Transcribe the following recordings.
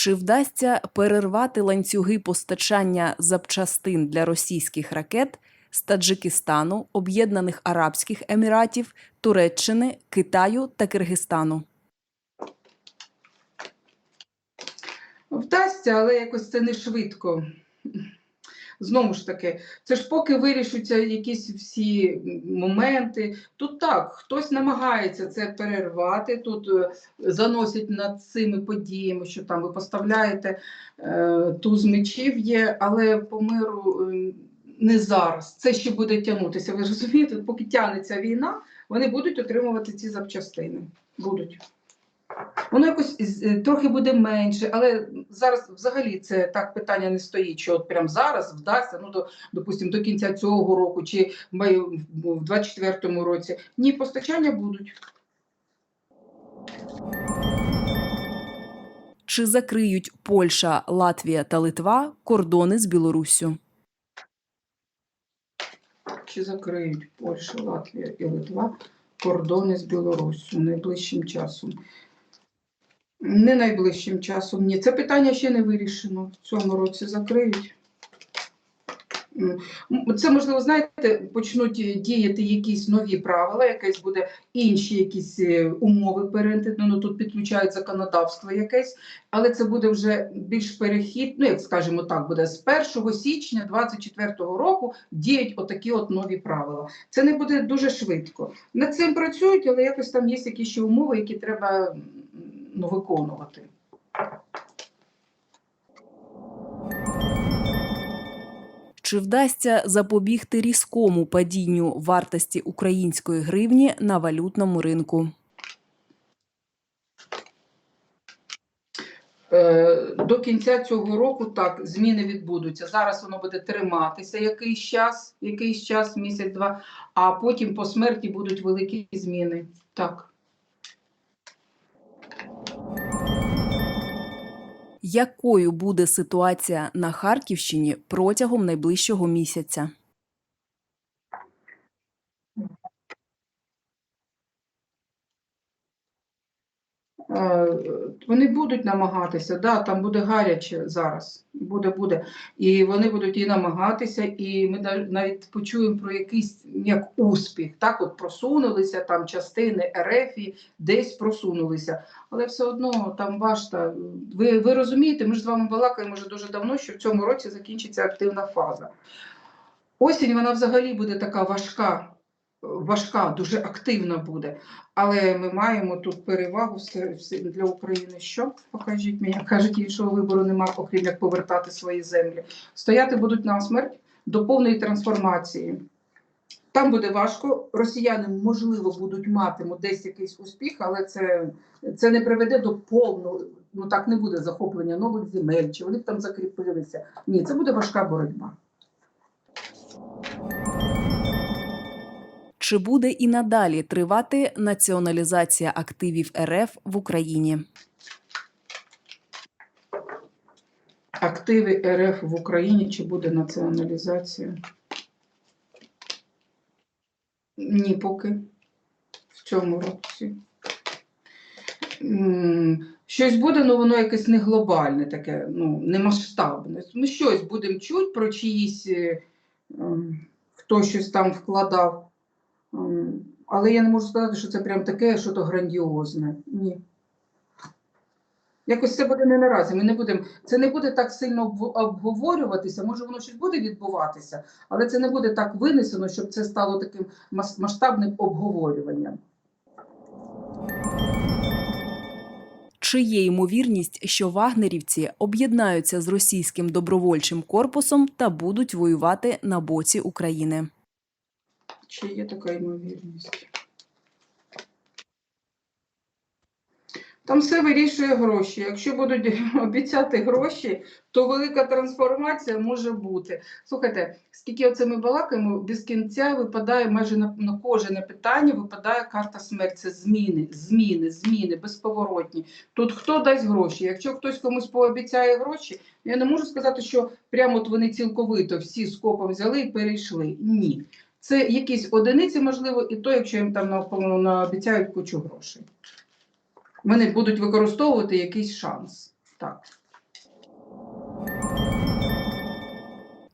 Чи вдасться перервати ланцюги постачання запчастин для російських ракет з Таджикистану, Об'єднаних Арабських Еміратів, Туреччини, Китаю та Киргизстану? Вдасться, але якось це не швидко. Знову ж таки, це ж поки вирішуються якісь всі моменти. Тут так, хтось намагається це перервати, тут е, заносять над цими подіями, що там ви поставляєте е, туз мечів є, але по миру е, не зараз. Це ще буде тягнутися. Ви розумієте, поки тягнеться війна, вони будуть отримувати ці запчастини. Будуть. Воно якось трохи буде менше, але зараз взагалі це так питання не стоїть, що от прямо зараз вдасться, ну до, допустимо, до кінця цього року чи в маю- в 24-му році. Ні, постачання будуть. Чи закриють Польща, Латвія та Литва кордони з Білоруссю? Чи закриють Польща, Латвія і Литва кордони з Білоруссю найближчим часом? Не найближчим часом, ні. Це питання ще не вирішено. В цьому році закриють. Це, можливо, знаєте, почнуть діяти якісь нові правила, якесь буде інші якісь е, умови перетину, ну тут підключають законодавство якесь, але це буде вже більш перехід, ну як скажемо так, буде з 1 січня 2024 року діють отакі от нові правила. Це не буде дуже швидко. Над цим працюють, але якось там є якісь ще умови, які треба ну, виконувати. Чи вдасться запобігти різкому падінню вартості української гривні на валютному ринку? Е, До кінця цього року так зміни відбудуться. Зараз воно буде триматися якийсь час, якийсь час, місяць-два, а потім по смерті будуть великі зміни. Так. Якою буде ситуація на Харківщині протягом найближчого місяця? Е, Вони будуть намагатися, да, там буде гаряче зараз. Буде, буде. І вони будуть і намагатися, і ми навіть почуємо про якийсь як успіх. Так, от просунулися там частини РФ десь просунулися. Але все одно там башта. Ви, ви розумієте, ми ж з вами балакаємо вже дуже давно, що в цьому році закінчиться активна фаза. Осінь вона взагалі буде така важка, важка, дуже активна буде. Але ми маємо тут перевагу для України. Що покажіть мені? Кажуть, іншого вибору немає, окрім як повертати свої землі. Стояти будуть на смерть до повної трансформації. Там буде важко. Росіяни, можливо, будуть матимуть десь якийсь успіх, але це, це не приведе до повного, ну так не буде захоплення нових земель, чи вони б там закріпилися. Ні, це буде важка боротьба. Чи буде і надалі тривати націоналізація активів РФ в Україні? Активи РФ в Україні чи буде націоналізація? Ні, поки в цьому році. Щось буде, але воно якесь не глобальне, таке, ну, не масштабне. Ми щось будемо чути про чиїсь, е, ем, хто щось там вкладав. Ем, Але я не можу сказати, що це прям таке, що то грандіозне. Ні. Якось це буде не наразі. Ми не будемо, це не буде так сильно обговорюватися. Може, воно щось буде відбуватися, але це не буде так винесено, щоб це стало таким мас- масштабним обговорюванням. Чи є ймовірність, що вагнерівці об'єднаються з російським добровольчим корпусом та будуть воювати на боці України? Чи є така ймовірність? Там все вирішує гроші. Якщо будуть обіцяти гроші, то велика трансформація може бути. Слухайте, скільки оце ми балакаємо, без кінця випадає майже на, на кожне питання випадає карта смерті. Це зміни, зміни, зміни, безповоротні. Тут хто дасть гроші? Якщо хтось комусь пообіцяє гроші, я не можу сказати, що прямо от вони цілковито всі скопом взяли і перейшли. Ні. Це якісь одиниці, можливо, і то, якщо їм там наобіцяють кучу грошей. Вони будуть використовувати якийсь шанс. Так.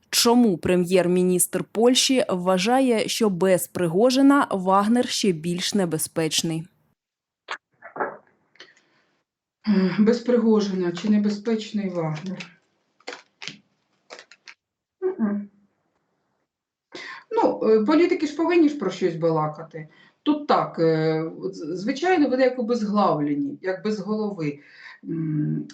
Чому прем'єр-міністр Польщі вважає, що без Пригожина Вагнер ще більш небезпечний? Без Пригожина чи небезпечний Вагнер? Політики ж повинні ж про щось балакати. Тут так, е, звичайно, вони як обезглавлені, як без голови.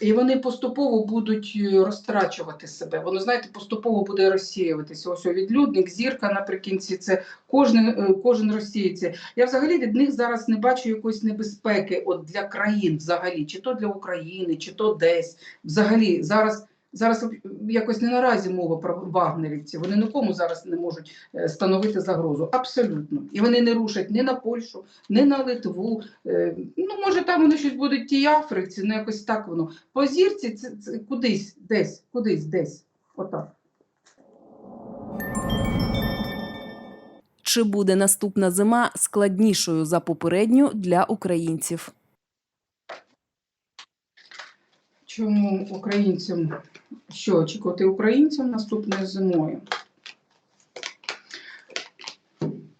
І вони поступово будуть е, розтрачувати себе. Воно, знаєте, поступово буде розсіюватися. Ось відлюдник, зірка наприкінці, це кожен, е, кожен розсіється. Я взагалі від них зараз не бачу якоїсь небезпеки от для країн взагалі, чи то для України, чи то десь. Взагалі, зараз, зараз якось не наразі мова про вагнерівців. Вони нікому зараз не можуть е, становити загрозу. Абсолютно. І вони не рушать ні на Польщу, ні на Литву. Е, Ну, може, там вони щось будуть ті Африці, ну якось так воно. По зірці це, це кудись, десь, кудись, десь. Отак. Чи буде наступна зима складнішою за попередню для українців? Чому українцям що очікувати українцям наступною зимою?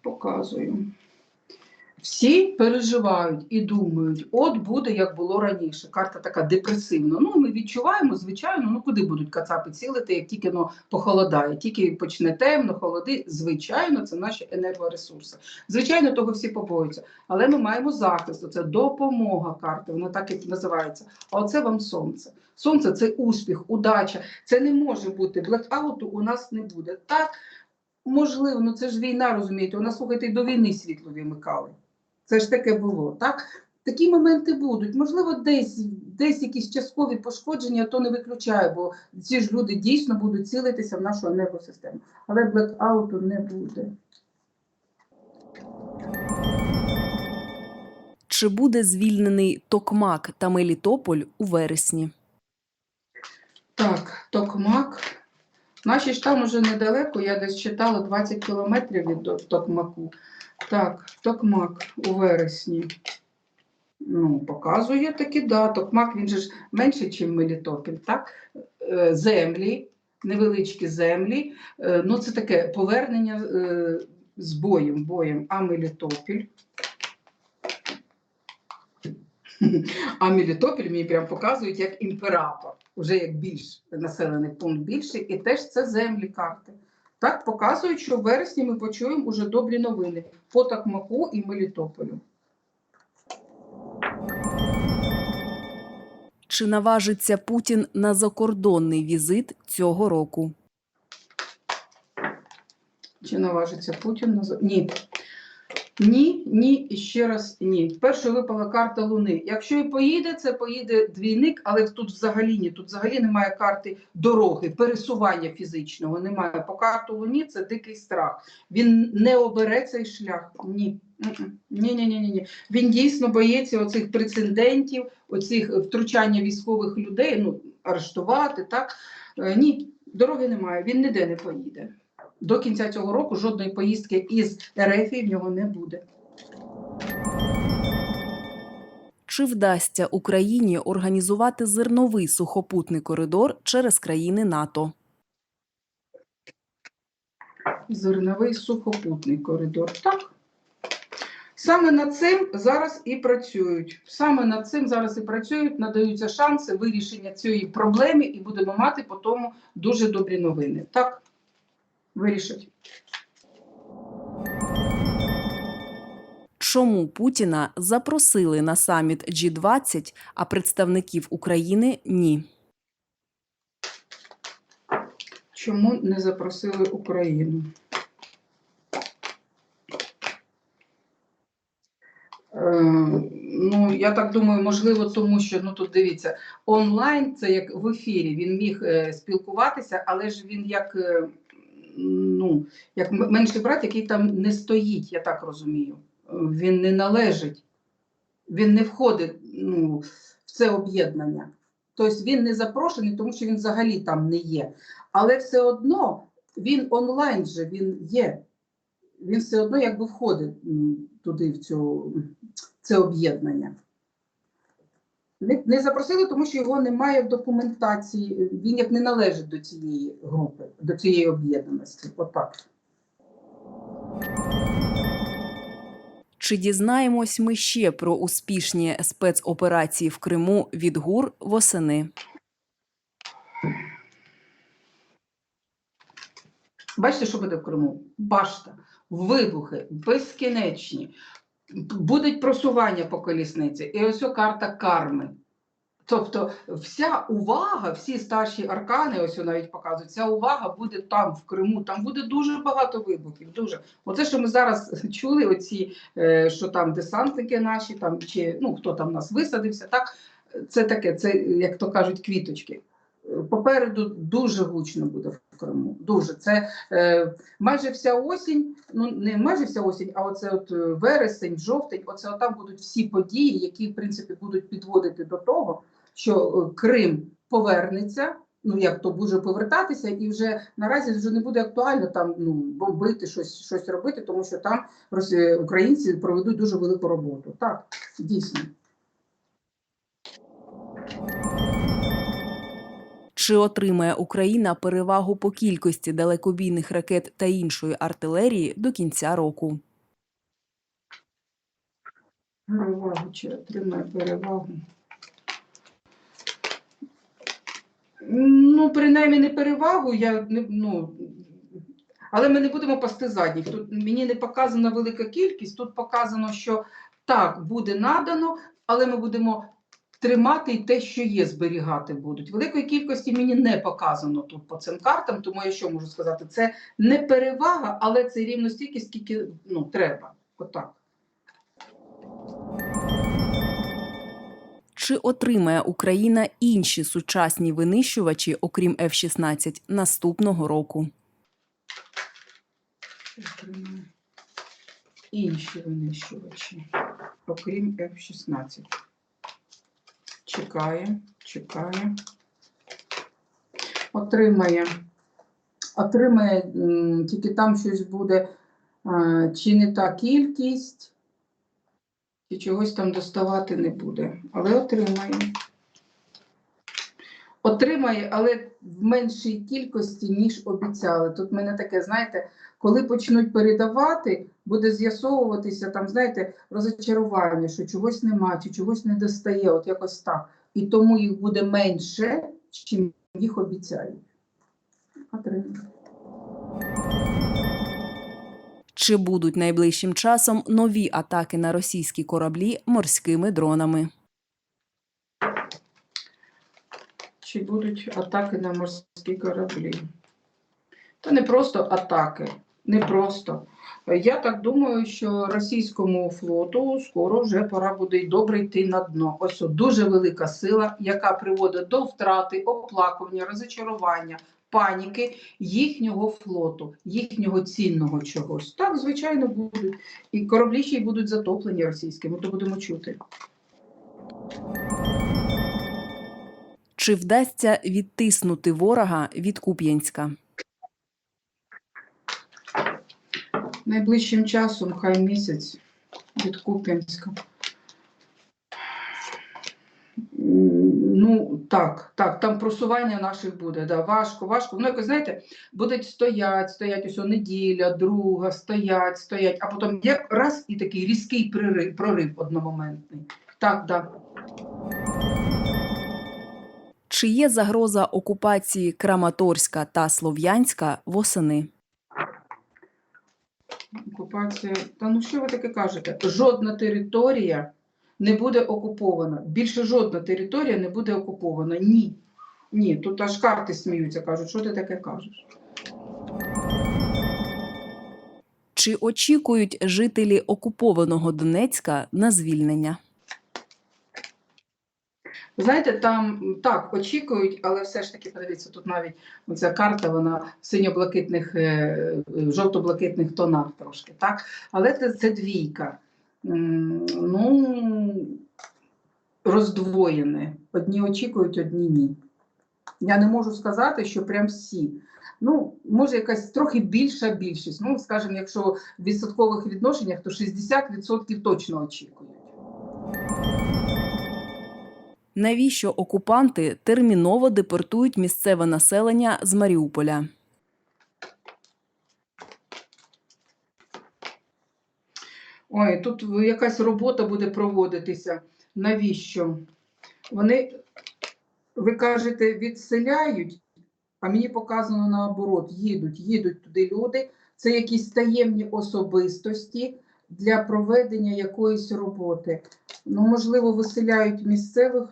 Показую. Всі переживають і думають, от буде як було раніше. Карта така депресивна. Ну, ми відчуваємо, звичайно, ну куди будуть кацапи цілити, як тільки ну, похолодає, тільки почне темно, холоди. Звичайно, це наші енергоресурси. Звичайно, того всі побоюються. Але ми маємо захист, це допомога карти, вона так і називається. А оце вам сонце. Сонце це успіх, удача. Це не може бути. Блекауту у нас не буде. Так, можливо, ну це ж війна, розумієте. У нас, слухайте, до війни світло вимикали. Це ж таке було, так? Такі моменти будуть. Можливо, десь, десь якісь часткові пошкодження, то не виключаю, бо ці ж люди дійсно будуть цілитися в нашу енергосистему. Але блекауту не буде. Чи буде звільнений Токмак та Мелітополь у вересні? Так, Токмак. Наші ж там уже недалеко, я десь читала 20 кілометрів від Токмаку. Так, Токмак у вересні. Ну, показує таки, да. Токмак він же ж менше, ніж Мелітопіль, так? Е, Землі, невеличкі землі. Е, Ну, це таке повернення е, з боєм, боєм. А Мелітопіль. А Мелітопіль мені прям показують як імператор, вже як більш населений пункт більший, і теж це землі карти. Так показують, що в вересні ми почуємо уже добрі новини по Такмаку і Мелітополю. Чи наважиться Путін на закордонний візит цього року? Чи наважиться Путін на Ні. Ні, ні і ще раз ні. Перше випала карта Луни. Якщо і поїде, це поїде двійник, але тут взагалі ні. Тут взагалі немає карти дороги, пересування фізичного. Немає. По карту Луні це дикий страх. Він не обере цей шлях. Ні. Ні, ні, ні, ні, ні. Він дійсно боїться оцих прецедентів, оцих втручання військових людей, ну, арештувати, так? Е, Ні, дороги немає, він ніде не поїде. До кінця цього року жодної поїздки із РФ в нього не буде. Чи вдасться Україні організувати зерновий сухопутний коридор через країни НАТО? Зерновий сухопутний коридор. Так. Саме над цим зараз і працюють. Саме над цим зараз і працюють, надаються шанси вирішення цієї проблеми, і будемо мати по тому дуже добрі новини. Так, вирішать. Чому Путіна запросили на саміт G20, а представників України ні? Чому не запросили Україну? Е, ну, я так думаю, можливо, тому що ну тут дивіться, онлайн це як в ефірі. Він міг е, спілкуватися, але ж він як, е, ну, як менший брат, який там не стоїть, я так розумію. Е, Він не належить, він не входить ну, в це об'єднання. Тобто він не запрошений, тому що він взагалі там не є. Але все одно він онлайн же він є. Він все одно якби входить туди, в цю, це об'єднання. Не, не запросили, тому що його немає в документації. Він як не належить до цієї групи, до цієї об'єднаності. Отак. Чи дізнаємось ми ще про успішні спецоперації в Криму від ГУР восени? Бачите, що буде в Криму? Башта, вибухи, безкінечні, будуть просування по колісниці. І ось карта карми. Тобто вся увага, всі старші аркани, ось навіть показують, вся увага буде там, в Криму. Там буде дуже багато вибухів. Дуже. Оце, що ми зараз чули, оці, е, що там десантники наші, там, чи ну, хто там нас висадився, так? Це таке, це, як то кажуть, квіточки. Попереду дуже гучно буде в Криму. Дуже. Це е, майже вся осінь, ну не майже вся осінь, а оце от е, вересень, жовтень, оце отам будуть всі події, які в принципі будуть підводити до того, що е, Крим повернеться. Ну як то буде повертатися, і вже наразі вже не буде актуально там ну бомбити щось, щось робити, тому що там українці проведуть дуже велику роботу. Так, дійсно. Чи отримає Україна перевагу по кількості далекобійних ракет та іншої артилерії до кінця року? Перевагу чи отримає перевагу. Ну, принаймні не перевагу, я не ну. Але ми не будемо пасти задніх. Тут мені не показана велика кількість, тут показано, що так, буде надано, але ми будемо тримати і те, що є, зберігати будуть. Великої кількості мені не показано тут по цим картам, тому я що можу сказати? Це не перевага, але це рівно стільки, скільки ну, треба. Отак. Чи отримає Україна інші сучасні винищувачі, окрім F-16, наступного року? Інші винищувачі, окрім F-16. Чекає, чекає. Отримає. Отримає, тільки там щось буде, чи не та кількість, чи чогось там доставати не буде. Але отримає. Отримає, але в меншій кількості, ніж обіцяли. Тут мене таке, знаєте, коли почнуть передавати, буде з'ясовуватися там, знаєте, розочарування, що чогось нема, чи чогось не достає, от якось так. І тому їх буде менше, чим їх обіцяють. Чи будуть найближчим часом нові атаки на російські кораблі морськими дронами? Чи будуть атаки на морські кораблі? Та не просто атаки, не просто. Я так думаю, що російському флоту скоро вже пора буде й добре йти на дно. Ось дуже велика сила, яка приводить до втрати, оплакування, розочарування, паніки їхнього флоту, їхнього цінного чогось. Так, звичайно, будуть. І кораблі ще й будуть затоплені російськими, то будемо чути. Чи вдасться відтиснути ворога від Куп'янська? Найближчим часом, хай місяць від Куп'янська. Ну, так, так, там просування наших буде, да, важко, важко. Воно якось, знаєте, будуть стоять, стоять ось неділя, друга, стоять, стоять, а потім як раз і такий різкий прорив, одномоментний. Так, так. Чи є загроза окупації Краматорська та Слов'янська восени? Окупація. Та ну що ви таке кажете? Жодна територія не буде окупована. Більше жодна територія не буде окупована. Ні. Ні, тут аж карти сміються, кажуть, що ти таке кажеш? Чи очікують жителі окупованого Донецька на звільнення? Знаєте, там так очікують, але все ж таки, подивіться, тут навіть оця карта, вона в синьо-блакитних, е, е, жовто-блакитних тонах трошки, так? Але це, це двійка. Ну, роздвоєне. Одні очікують, одні ні. Я не можу сказати, що прям всі. Ну, може, якась трохи більша більшість. Ну, скажімо, якщо в відсоткових відношеннях, то 60% точно очікують. Навіщо окупанти терміново депортують місцеве населення з Маріуполя? Ой, тут якась робота буде проводитися. Навіщо? Вони, ви кажете, відселяють, а мені показано наоборот, їдуть, їдуть туди люди. Це якісь таємні особистості для проведення якоїсь роботи. Ну, можливо, виселяють місцевих.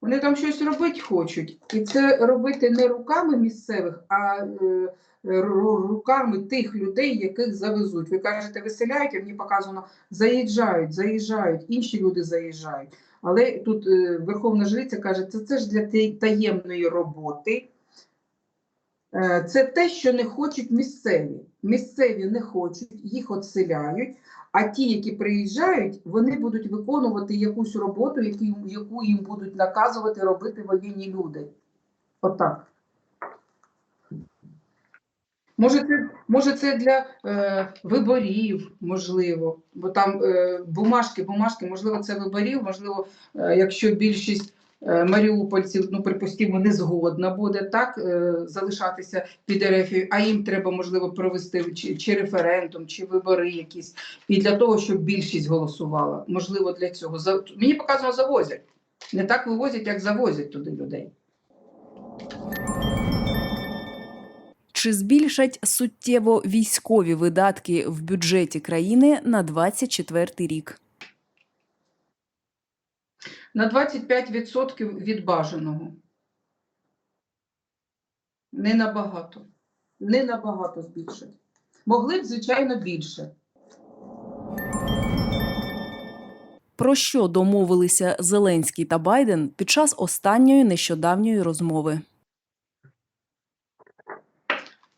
Вони там щось робити хочуть. І це робити не руками місцевих, а е, руками тих людей, яких завезуть. Ви кажете, виселяють, а мені показано, заїжджають, заїжджають, інші люди заїжджають. Але тут е, Верховна Жриця каже, це, це ж для таємної роботи. Е, Це те, що не хочуть місцеві. Місцеві не хочуть, їх відселяють, а ті, які приїжджають, вони будуть виконувати якусь роботу, яку, їм будуть наказувати робити воєнні люди. Отак. Може, це, може, це для е, виборів, можливо, бо там е, бумажки, бумажки, можливо, це виборів, можливо, е, якщо більшість маріупольців, ну, припустимо, не згодна буде так е, залишатися під РФ, а їм треба, можливо, провести чи, чи референдум, чи вибори якісь, і для того, щоб більшість голосувала. Можливо, для цього. За, мені показано, завозять. Не так вивозять, як завозять туди людей. Чи збільшать суттєво військові видатки в бюджеті країни на 24 рік? На 25% від бажаного. Не набагато. Не набагато збільшать. Могли б, звичайно, більше. Про що домовилися Зеленський та Байден під час останньої нещодавньої розмови?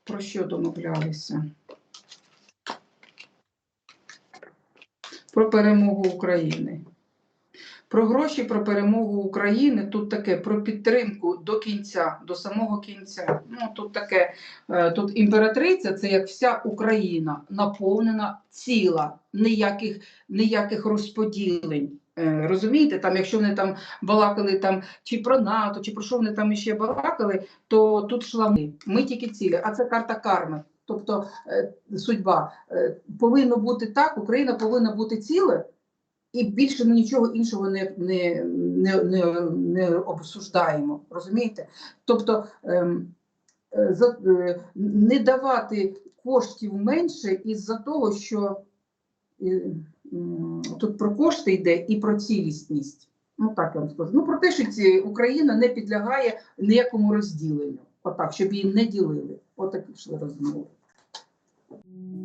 Про що домовлялися? Про перемогу України. Про гроші, про перемогу України. Тут таке про підтримку до кінця, до самого кінця. Ну тут таке, е, тут імператриця це як вся Україна наповнена ціла, ніяких, ніяких розподілень. Е, Розумієте, там, якщо вони там балакали там чи про НАТО, чи про що вони там ще балакали, то тут йшла ми. Ми тільки цілі, а це карта карми. Тобто е, судьба повинно бути так, Україна повинна бути ціла, і більше ми нічого іншого не, не, не, не, не обсуждаємо. Розумієте? Тобто ем, е, за, е, не давати коштів менше із-за того, що е, тут про кошти йде і про цілісність. Ну так я вам скажу. Ну про те, що ці, Україна не підлягає ніякому розділенню. Отак, щоб її не ділили. Отакі йшли розмови.